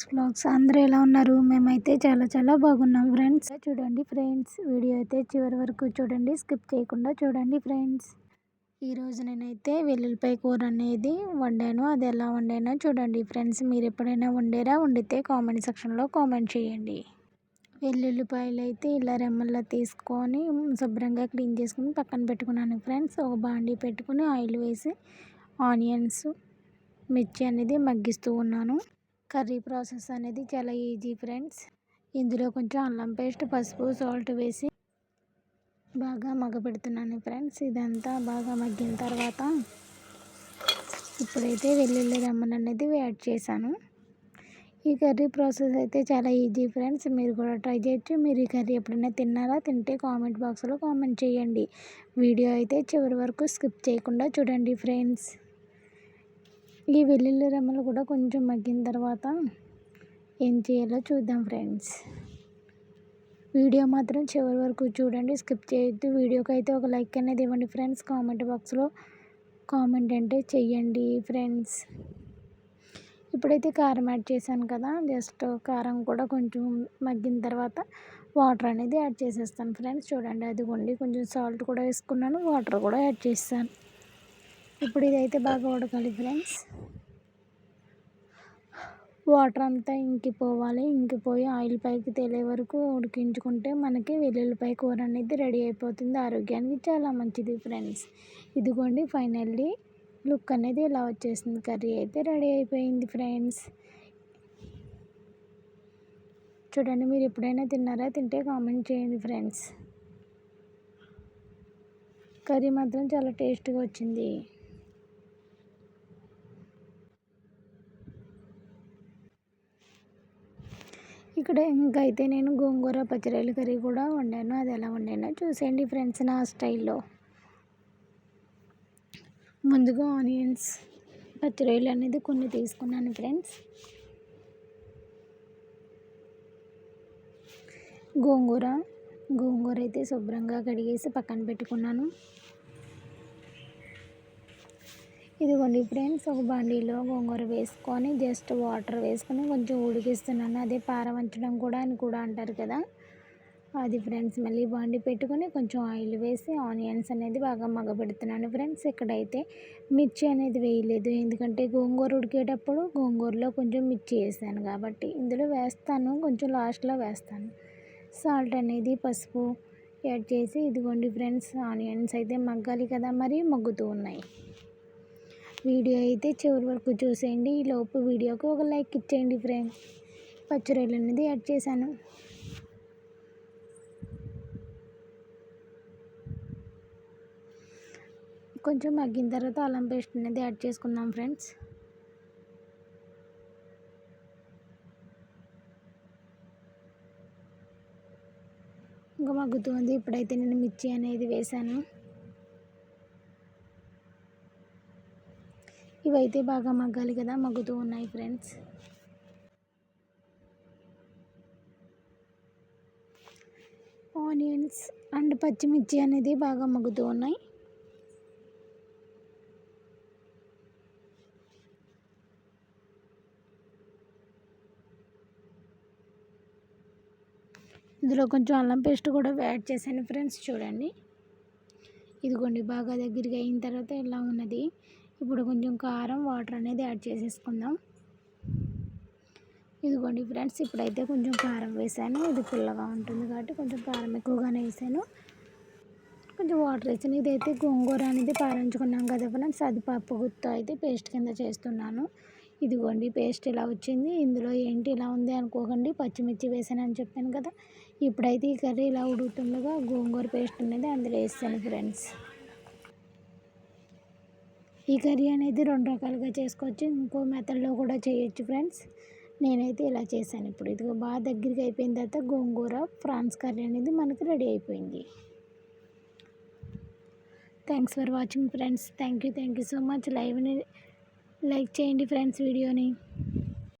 Raj vlogs అందరూ ఎలా ఉన్నారు? మేమైతే చాలా చాలా బాగున్నాం ఫ్రెండ్స్. చూడండి ఫ్రెండ్స్ వీడియో అయితే చివరి వరకు చూడండి. స్కిప్ చేయకుండా చూడండి ఫ్రెండ్స్. ఈరోజు నేనైతే వెల్లుల్లిపాయ కూర అనేది వండాను. అది ఎలా వండానో చూడండి ఫ్రెండ్స్. మీరు ఎప్పుడైనా వండారా? వండితే కామెంట్ సెక్షన్లో కామెంట్ చేయండి. వెల్లుల్లిపాయలు అయితే ఇలా రెమ్మల్లో తీసుకొని శుభ్రంగా క్లీన్ చేసుకుని పక్కన పెట్టుకున్నాను ఫ్రెండ్స్. ఒక బాండీ పెట్టుకుని ఆయిల్ వేసి ఆనియన్స్ మిర్చి అనేది మగ్గిస్తూ ఉన్నాను. కర్రీ ప్రాసెస్ అనేది చాలా ఈజీ ఫ్రెండ్స్. ఇందులో కొంచెం అల్లం పేస్ట్ పసుపు సాల్ట్ వేసి బాగా మగ్గపెడుతున్నాను ఫ్రెండ్స్. ఇదంతా బాగా మగ్గిన తర్వాత ఇప్పుడైతే వెల్లుల్లి రమ్మన్ అనేది యాడ్ చేశాను. ఈ కర్రీ ప్రాసెస్ అయితే చాలా ఈజీ ఫ్రెండ్స్. మీరు కూడా ట్రై చేయొచ్చు. మీరు ఈ కర్రీ ఎప్పుడైనా తిన్నారా? తింటే కామెంట్ బాక్స్లో కామెంట్ చేయండి. వీడియో అయితే చివరి వరకు స్కిప్ చేయకుండా చూడండి ఫ్రెండ్స్. ఈ వెల్లుల్లి రెమ్మలు కూడా కొంచెం మగ్గిన తర్వాత ఏం చేయాలో చూద్దాం ఫ్రెండ్స్. వీడియో మాత్రం చివరి వరకు చూడండి స్కిప్ చేయొద్దు. వీడియోకి అయితే ఒక లైక్ అనేది ఇవ్వండి ఫ్రెండ్స్. కామెంట్ బాక్స్లో కామెంట్ అంటే చెయ్యండి ఫ్రెండ్స్. ఇప్పుడైతే కారం యాడ్ చేశాను కదా జస్ట్ కారం కూడా కొంచెం మగ్గిన తర్వాత వాటర్ అనేది యాడ్ చేసేస్తాను ఫ్రెండ్స్. చూడండి అదిగోండి కొంచెం సాల్ట్ కూడా వేసుకున్నాను వాటర్ కూడా యాడ్ చేస్తాను. ఇప్పుడు ఇదైతే బాగా ఉడకాలి ఫ్రెండ్స్. వాటర్ అంతా ఇంకిపోవాలి. ఇంకిపోయి ఆయిల్ పైకి తేలే వరకు ఉడికించుకుంటే మనకి వెల్లుల్లిపాయ కూర అనేది రెడీ అయిపోతుంది. ఆరోగ్యానికి చాలా మంచిది ఫ్రెండ్స్. ఇదిగోండి ఫైనల్లీ లుక్ అనేది ఇలా వచ్చేసింది. కర్రీ అయితే రెడీ అయిపోయింది ఫ్రెండ్స్. చూడండి మీరు ఎప్పుడైనా తిన్నారా? తింటే కామెంట్ చేయండి ఫ్రెండ్స్. కర్రీ మాత్రం చాలా టేస్ట్గా వచ్చింది. ఇక్కడ ఇంకా అయితే నేను గోంగూర పచ్చిరొయ్యల కర్రీ కూడా వండాను. అది ఎలా వండానో చూసేయండి ఫ్రెండ్స్ నా స్టైల్లో. ముందుగా ఆనియన్స్ పచ్చిరొయ్యలు అనేది కొన్ని తీసుకున్నాను ఫ్రెండ్స్. గోంగూర గోంగూర అయితే శుభ్రంగా కడిగేసి పక్కన పెట్టుకున్నాను. ఇదిగోండి ఫ్రెండ్స్ ఒక బండిలో గోంగూర వేసుకొని జస్ట్ వాటర్ వేసుకొని కొంచెం ఉడికిస్తున్నాను. అదే పార వంచడం కూడా అని కూడా అంటారు కదా. అది ఫ్రెండ్స్ మళ్ళీ బండి పెట్టుకొని కొంచెం ఆయిల్ వేసి ఆనియన్స్ అనేది బాగా మగబెడుతున్నాను ఫ్రెండ్స్ ఇక్కడైతే మిర్చి అనేది వేయలేదు. ఎందుకంటే గోంగూర ఉడికేటప్పుడు గోంగూరలో కొంచెం మిర్చి వేసాను కాబట్టి ఇందులో వేస్తాను కొంచెం లాస్ట్లో వేస్తాను. సాల్ట్ అనేది పసుపు యాడ్ చేసి ఇదిగోండి ఫ్రెండ్స్ ఆనియన్స్ అయితే మగ్గాలి కదా మరి మగ్గుతూ ఉన్నాయి. వీడియో అయితే చివరి వరకు చూసేయండి. ఈ లోపు వీడియోకి ఒక లైక్ ఇచ్చేయండి ఫ్రెండ్ పచ్చిరొయ్యలు అనేది యాడ్ చేశాను. కొంచెం మగ్గిన తర్వాత అల్లం పేస్ట్ అనేది యాడ్ చేసుకుందాం ఫ్రెండ్స్. ఇంకా మగ్గుతుంది ఇప్పుడైతే నేను మిర్చి అనేది వేసాను ఇవైతే బాగా మగ్గాలి కదా మగ్గుతూ ఉన్నాయి ఫ్రెండ్స్ ఆనియన్స్ అండ్ పచ్చిమిర్చి అనేది బాగా మగ్గుతూ ఉన్నాయి. ఇందులో కొంచెం అల్లం పేస్ట్ కూడా యాడ్ చేశాను ఫ్రెండ్స్ చూడండి. ఇదిగోండి బాగా దగ్గరికి అయిన తర్వాత ఎలా ఉన్నది? ఇప్పుడు కొంచెం కారం వాటర్ అనేది యాడ్ చేసేసుకుందాం. ఇదిగోండి ఫ్రెండ్స్ ఇప్పుడైతే కొంచెం కారం వేసాను. ఇది పుల్లగా ఉంటుంది కాబట్టి కొంచెం కారం ఎక్కువగానే వేసాను. కొంచెం వాటర్ వేసాను. ఇదైతే గోంగూర అనేది పారించుకున్నాం కదా ఫ్రెండ్స్ అది పప్పు గుత్త అయితే పేస్ట్ కింద చేస్తున్నాను. ఇదిగోండి పేస్ట్ ఇలా వచ్చింది. ఇందులో ఏంటి ఇలా ఉంది అనుకోకండి. పచ్చిమిర్చి వేసాను అని చెప్పాను కదా. ఇప్పుడైతే ఈ కర్రీ ఇలా ఉడుకుతుండగా గోంగూర పేస్ట్ అనేది అందులో వేస్తాను ఫ్రెండ్స్. ఈ కర్రీ అనేది రెండు రకాలుగా చేసుకోవచ్చు. ఇంకో మెథడ్లో కూడా చేయొచ్చు ఫ్రెండ్స్ నేనైతే ఇలా చేశాను. ఇప్పుడు ఇదిగో బాగా దగ్గరికి అయిపోయిన తర్వాత గోంగూర ఫ్రాన్స్ కర్రీ అనేది మనకి రెడీ అయిపోయింది. Thanks for watching friends thank you thank you so much లైవ్ని like చేయండి ఫ్రెండ్స్ వీడియోని